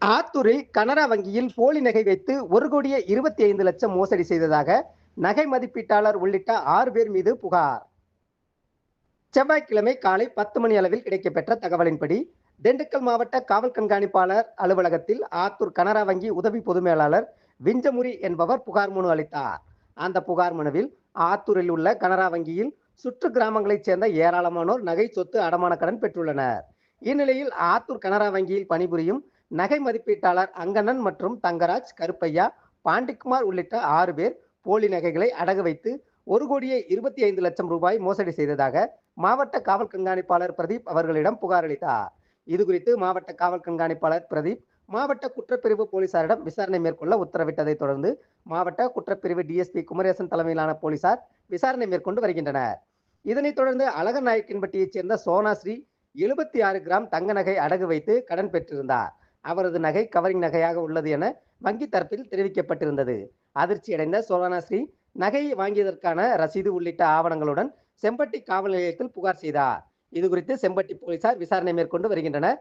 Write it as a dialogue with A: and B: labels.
A: ஆத்தூரில் கனரா வங்கியில் போலி நகை வைத்து ஒரு கோடியே இருபத்தி ஐந்து லட்சம் மோசடி செய்ததாக நகை மதிப்பீட்டாளர் உள்ளிட்ட ஆறு பேர் மீது புகார். செவ்வாய்க்கிழமை காலை பத்து மணி அளவில் கிடைக்கப்பெற்ற தகவலின்படி திண்டுக்கல் மாவட்ட காவல் கண்காணிப்பாளர் அலுவலகத்தில் ஆத்தூர் கனரா வங்கி உதவி பொது மேலாளர் விஞ்சமுரி என்பவர் புகார் மனு அளித்தார். அந்த புகார் மனுவில் ஆத்தூரில் உள்ள கனரா வங்கியில் சுற்று கிராமங்களைச் சேர்ந்த ஏராளமானோர் நகை சொத்து அடமான கடன் பெற்றுள்ளனர். இந்நிலையில் ஆத்தூர் கனரா வங்கியில் பணிபுரியும் நகை மதிப்பீட்டாளர் அங்கண்ணன் மற்றும் தங்கராஜ் கருப்பையா பாண்டிக்குமார் உள்ளிட்ட ஆறு பேர் போலி நகைகளை அடகு வைத்து ஒரு கோடியே இருபத்தி ஐந்து லட்சம் ரூபாய் மோசடி செய்ததாக மாவட்ட காவல் கண்காணிப்பாளர் பிரதீப் அவர்களிடம் புகார் அளித்தார். இது குறித்து மாவட்ட காவல் கண்காணிப்பாளர் பிரதீப் மாவட்ட குற்றப்பிரிவு போலீசாரிடம் விசாரணை மேற்கொள்ள உத்தரவிட்டதை தொடர்ந்து மாவட்ட குற்றப்பிரிவு டிஎஸ்பி குமரேசன் தலைமையிலான போலீசார் விசாரணை மேற்கொண்டு வருகின்றனர். இதனைத் தொடர்ந்து அழகநாயக்கின்பட்டியைச் சேர்ந்த சோனாஸ்ரீ எழுபத்தி ஆறு கிராம் தங்க நகை அடகு வைத்து கடன் பெற்றிருந்தார். அவரது நகை கவரிங் நகையாக உள்ளது என வங்கி தரப்பில் தெரிவிக்கப்பட்டிருந்தது. அதிர்ச்சியடைந்த சோனாஸ்ரீ நகையை வாங்கியதற்கான ரசீது உள்ளிட்ட ஆவணங்களுடன் செம்பட்டி காவல் நிலையத்தில் புகார் செய்தார். இது குறித்து செம்பட்டி போலீசார் விசாரணை மேற்கொண்டு வருகின்றனர்.